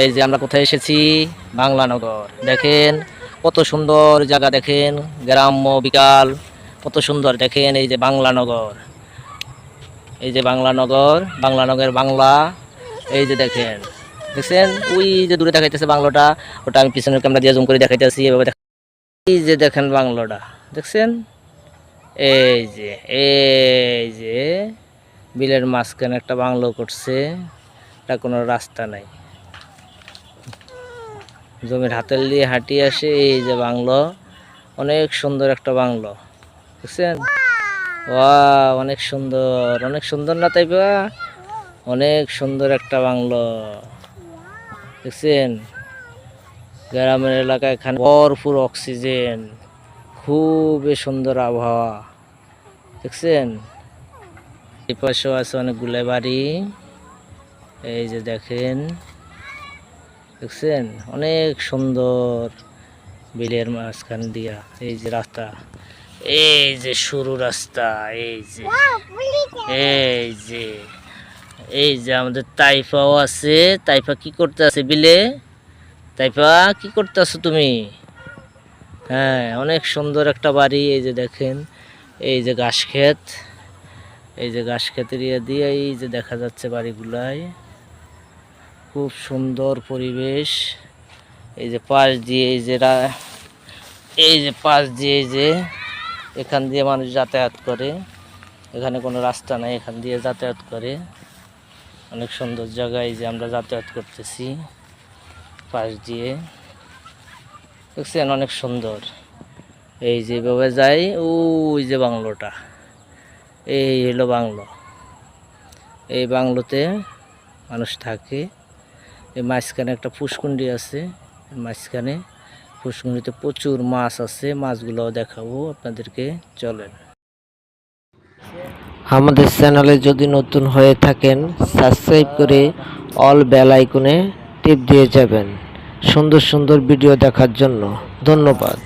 এই যে আমরা কোথায় এসেছি? বাংলানগর। দেখেন, কত সুন্দর জায়গা দেখেন, গ্রাম্য বিকাল, কত সুন্দর দেখেন এই যে বাংলানগর। এই যে বাংলানগর বাংলানগর বাংলা, এই যে দেখেন। দেখছেন? ওই যে দূরে দেখাইতেছে বাংলাটা, ওটা আমি পিছনের ক্যামেরা দিয়ে জুম করে দেখাইতেছি, এভাবে এই যে দেখেন বাংলাটা। দেখছেন? এই যে এই যে, বিলের মাঝখানে একটা বাংলো করছে, এটা কোনো রাস্তা নাই। জমির হাতের দিয়ে হাঁটি আসে, এই যে বাংলো। অনেক সুন্দর একটা বাংলো, বুঝছেন? ওয়া অনেক সুন্দর অনেক সুন্দর না তাই বা অনেক সুন্দর একটা বাংলো দেখছেন গ্রামের এলাকায় এখানে ভরপুর অক্সিজেন, খুবই সুন্দর আবহাওয়া, দেখছেন? এই পাশেও আছে অনেকগুলো বাড়ি, এই যে দেখেন। দেখছেন? অনেক সুন্দর বিলের মাঝখান দিয়া এই যে রাস্তা। এই যে সরু রাস্তা এই যে এই যে এই যে আমাদের তাইফাও আছে। তাইফা কি করতে আছে বিলে? তাইফা কি করতে আছো তুমি? হ্যাঁ অনেক সুন্দর একটা বাড়ি এই যে দেখেন। এই যে ঘাস ক্ষেত এই যে ঘাস ক্ষেতের ইয়ে দিয়ে এই যে দেখা যাচ্ছে বাড়িগুলাই। খুব সুন্দর পরিবেশ। এই যে পাশ দিয়ে এই যে এই যে পাশ দিয়ে এই যে এখান দিয়ে মানুষ যাতায়াত করে। এখানে কোনো রাস্তা নাই, এখান দিয়ে যাতায়াত করে। অনেক সুন্দর জায়গায় এই যে আমরা যাতায়াত করতেছি পাশ দিয়ে। দেখছেন অনেক সুন্দর। এই যেভাবে যাই, ওই যে বাংলোটা। এই হলো বাংলো। এই বাংলোতে মানুষ থাকে। এই মাঝখানে একটা পুষ্কুণ্ডি আছে মাঝখানে পুষ্কুণ্ডিতে প্রচুর মাছ আছে, মাছগুলোও দেখাবো আপনাদেরকে, চলেন। আমাদের চ্যানেলে যদি নতুন হয়ে থাকেন, সাবস্ক্রাইব করে অল বেল আইকনে টিপ দিয়ে যাবেন। সুন্দর সুন্দর ভিডিও দেখার জন্য ধন্যবাদ।